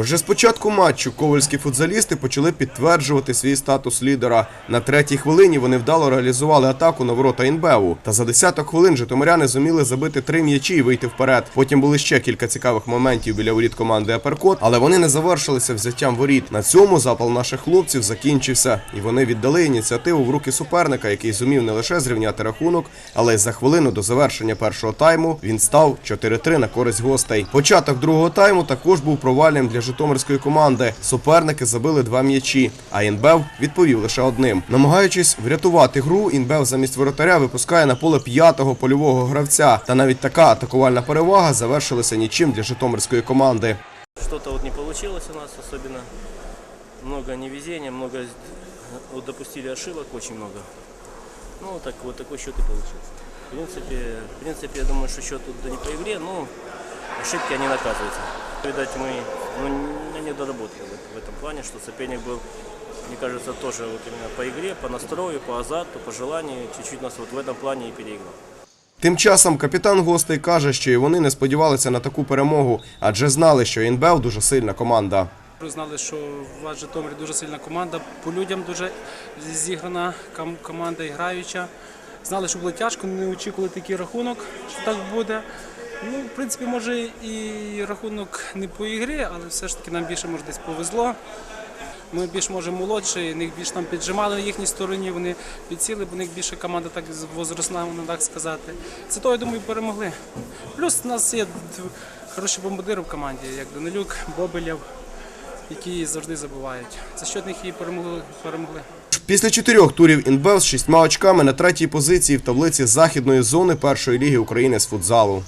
Вже з початку матчу ковальські футзалісти почали підтверджувати свій статус лідера. На третій хвилині вони вдало реалізували атаку на ворота Інбеву. Та за десяток хвилин житомиряни зуміли забити три м'ячі і вийти вперед. Потім були ще кілька цікавих моментів біля воріт команди Аперкот, але вони не завершилися взяттям воріт. На цьому запал наших хлопців закінчився, і вони віддали ініціативу в руки суперника, який зумів не лише зрівняти рахунок, але й за хвилину до завершення першого тайму він став 4-3 на користь гостей. Початок другого тайму також був провальним для житомирської команди. Суперники забили два м'ячі, а Інбев відповів лише одним. Намагаючись врятувати гру, Інбев замість воротаря випускає на поле п'ятого польового гравця. Та навіть така атакувальна перевага завершилася нічим для житомирської команди. Что-то вот не получилось у нас особенно. Много невезения, много допустили ошибок, очень много. Ну, так вот такой счет и получился. В принципе, в принципе, я думаю, что счет тут да не по игре, но ошибки они наказываются. Видать, мы ну, не- не доработали в, в этом плане, что соперник был, мне кажется, тоже вот именно по игре, по настрою, по азарту, по желанию, чуть-чуть нас вот в этом плане и переиграл. Тим часом капітан гостей каже, що і вони не сподівалися на таку перемогу, адже знали, що Інбев дуже сильна команда. Ви знали, що у вас в Житомирі дуже сильна команда, по людям дуже зіграна ком- команда і граюча. Знали, що було тяжко, не очікували такий рахунок, що так буде. Ну, в принципі, може і рахунок не по ігрі, але все ж таки нам більше може десь повезло. Ми більш може молодші, них більш там піджимали на їхній стороні, вони підсіли, бо них більше команда так возросла, можна так сказати. Це то, я думаю, перемогли. Плюс у нас є хороші бомбардири в команді, як Данилюк, Бобелєв, які завжди забувають. За що них і перемогли. перемогли. Після чотирьох турів Інбев з шістьма очками на третій позиції в таблиці західної зони першої ліги України з футзалу.